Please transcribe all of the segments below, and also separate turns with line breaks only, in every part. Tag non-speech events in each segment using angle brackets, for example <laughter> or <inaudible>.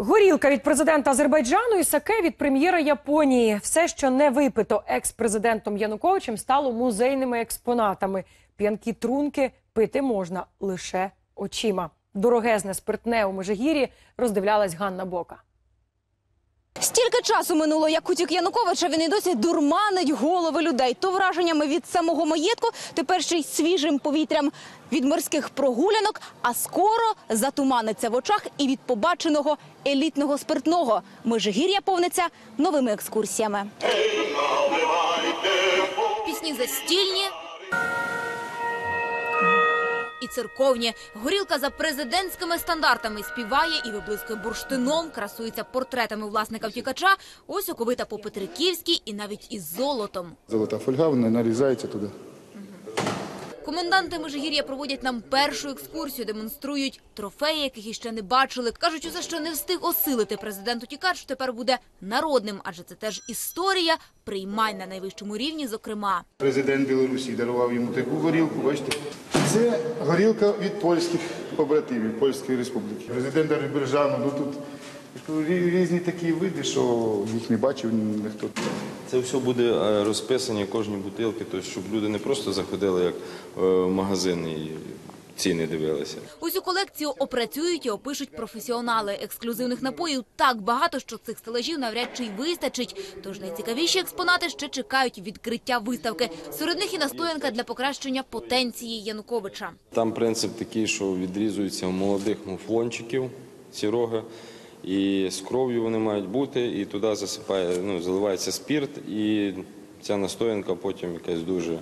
Горілка від президента Азербайджану і саке від прем'єра Японії. Все, що не випито екс-президентом Януковичем, стало музейними експонатами. П'янкі трунки пити можна лише очима. Дорогезне спиртне у Межигір'ї роздивлялась Ганна Бока.
Стільки часу минуло, як утік Януковича, він і досі дурманить голови людей. То враженнями від самого маєтку, тепер ще й свіжим повітрям від морських прогулянок, а скоро затуманиться в очах і від побаченого елітного спиртного. Межигір'я повниться новими екскурсіями. Пісні застільні. Церковні горілка за президентськими стандартами співає і виблискує бурштином, красується портретами власника втікача. Ось оковита по Петриківській і навіть із золотом.
Золота фольга, вона нарізається туди.
Коменданти Межигір'я проводять нам першу екскурсію, демонструють трофеї, яких іще не бачили. Кажуть, усе, що не встиг осилити президент утікач, тепер буде народним, адже це теж історія приймань на найвищому рівні, зокрема.
Президент Білорусі дарував йому таку горілку, бачите? Це горілка від польських побратимів, Польської республіки. Президент Азербайджану, ну тут різні такі види, що їх не бачив ніхто.
Це все буде е, розписані кожні бутилки, тобто, щоб люди не просто заходили як е, в магазин ціни дивилися.
Усю колекцію опрацюють і опишуть професіонали. Ексклюзивних напоїв так багато, що цих стелажів навряд чи й вистачить. Тож найцікавіші експонати ще чекають відкриття виставки. Серед них і настоянка для покращення потенції Януковича.
Там принцип такий, що відрізуються молодих муфлончиків ці роги, і з кров'ю вони мають бути, і туди засипає, ну, заливається спірт, і ця настоянка потім якась дуже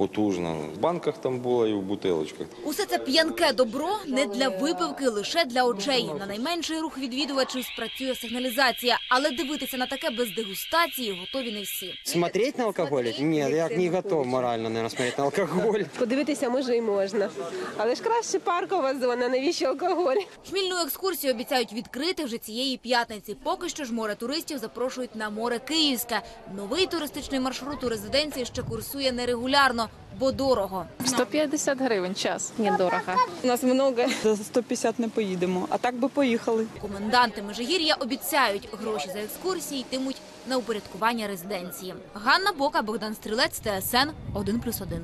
потужна. В банках там була і в бутилочках.
Усе це п'янке добро не для випивки, лише для очей. На найменший рух відвідувачів спрацює сигналізація, але дивитися на таке без дегустації готові не всі.
Смотреть на алкоголь? Нет, я не готов морально, наверное, смотреть на алкоголь. <laughs>
Подивитися може і можна. Але ж краще паркова зона, навіщо алкоголь?
Хмільну екскурсію обіцяють відкрити вже цієї п'ятниці. Поки що ж море туристів запрошують на море Київське. Новий туристичний маршрут у резиденції ще курсує нерегулярно, бо дорого.
150 гривень час. Недорого.
У нас много. За 150 не поїдемо, а так би поїхали.
Коменданти Межигір'я обіцяють, гроші за екскурсії йтимуть на упорядкування резиденції. Ганна Бока, Богдан Стрілець, ТСН 1+,1.